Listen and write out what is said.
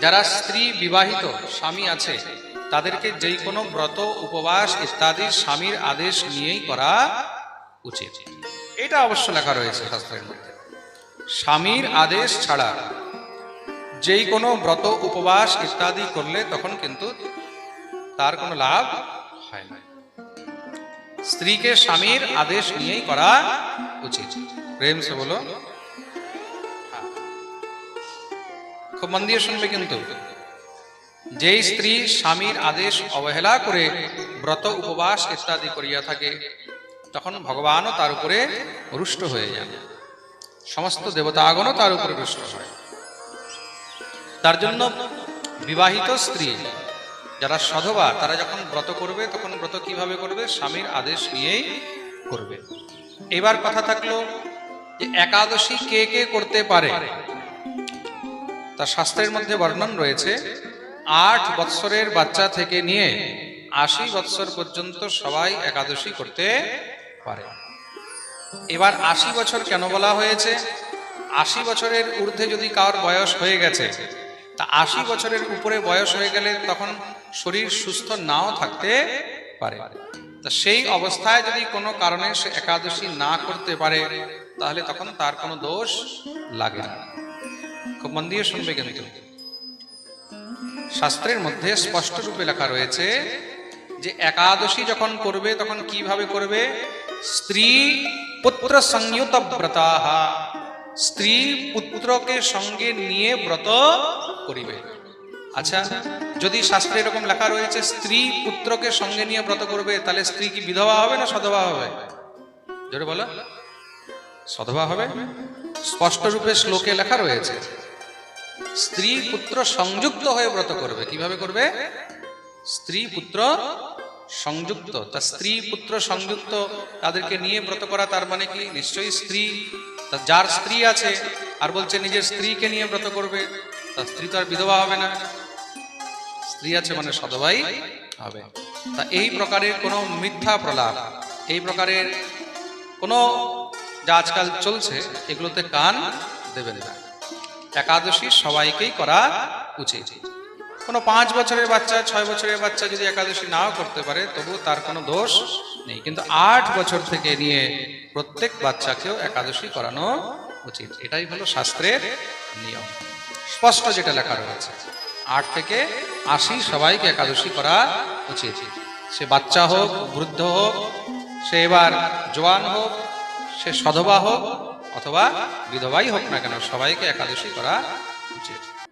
যারা স্ত্রী বিবাহিত, স্বামী আছে, তাদেরকে যেই কোনো ব্রত, উপবাস ইত্যাদি স্বামীর আদেশ নিয়েই করা উচিত। এটা অবশ্য লেখা রয়েছে শাস্ত্রের মধ্যে। স্বামীর আদেশ ছাড়া যেই কোনো ব্রত, উপবাস ইত্যাদি করলে তখন কিন্তু তার কোনো লাভ হয় না। স্ত্রীকে স্বামীর আদেশ নিয়েই করা উচিত। প্রেম সে বলো খুব মন দিয়ে শুনবে কিন্তু। যেই স্ত্রী স্বামীর আদেশ অবহেলা করে ব্রত, উপবাস ইত্যাদি করিয়া থাকে, তখন ভগবানও তার উপরে রুষ্ট হয়ে যান। সমস্ত দেবতাগণও তার উপরে রুষ্ট হয়। তার জন্য বিবাহিত স্ত্রী, যারা সধবা, তারা যখন ব্রত করবে, তখন ব্রত কীভাবে করবে? স্বামীর আদেশ নিয়েই করবে। এবার কথা থাকল যে একাদশী কে কে করতে পারে? তার শাস্ত্রের মধ্যে বর্ণন রয়েছে, আট বৎসরের বাচ্চা থেকে নিয়ে আশি বৎসর পর্যন্ত সবাই একাদশী করতে পারে। এবার আশি বছর কেন বলা হয়েছে? আশি বছরের ঊর্ধ্বে যদি কারোর বয়স হয়ে গেছে, তা আশি বছরের উপরে বয়স হয়ে গেলে তখন শরীর সুস্থ নাও থাকতে পারে। তা সেই অবস্থায় যদি কোনো কারণে সে একাদশী না করতে পারে, তাহলে তখন তার কোনো দোষ লাগে না। খুব মন দিয়ে শুনবে কিন্তু। শাস্ত্রের মধ্যে স্পষ্ট রূপে লেখা রয়েছে যে একাদশী যখন করবে, তখন কীভাবে করবে? স্ত্রী পুত্র সংযুত ব্রতাহা। স্ত্রী পুত্রকে সঙ্গে নিয়ে ব্রত করিবে। আচ্ছা যদি শাস্ত্রে এরকম লেখা রয়েছে, স্ত্রী পুত্রকে সঙ্গে নিয়ে ব্রত করবে, তাহলে স্ত্রী কি বিধবা হবে না সধবা হবে? জোরে বলো। সধবা হবে? স্পষ্ট রূপে শ্লোকে লেখা রয়েছে স্ত্রী পুত্র সংযুক্ত হয়ে ব্রত করবে। কীভাবে করবে? স্ত্রী পুত্র সংযুক্ত। তা স্ত্রী পুত্র সংযুক্ত তাদেরকে নিয়ে ব্রত করা, তার মানে কি? নিশ্চয়ই স্ত্রী। যার স্ত্রী আছে আর বলছে নিজের স্ত্রীকে নিয়ে ব্রত করবে তার স্ত্রী তো আর বিধবা হবে না। স্ত্রী আছে মানে সদবাই হবে। তা এই প্রকারের কোনো মিথ্যা প্রলাপ, এই প্রকারের কোনো যা আজকাল চলছে, এগুলোতে কান দেবেন না। একাদশী সবাইকেই করা উচিত। কোনো পাঁচ বছরের বাচ্চা, ছয় বছরের বাচ্চা যদি একাদশী নাও করতে পারে, তবু তার কোনো দোষ নেই। কিন্তু আট বছর থেকে নিয়ে প্রত্যেক বাচ্চাকেও একাদশী করানো উচিত। এটাই হলো শাস্ত্রের নিয়ম। স্পষ্ট যেটা লেখা রয়েছে, আট থেকে আশি সবাইকে একাদশী করা উচিত। সে বাচ্চা হোক, বৃদ্ধ হোক, সে এবার জোয়ান হোক, সে সধবা হোক অথবা বিধবাই হোক না কেন সবাইকে একাদশী করা উচিত।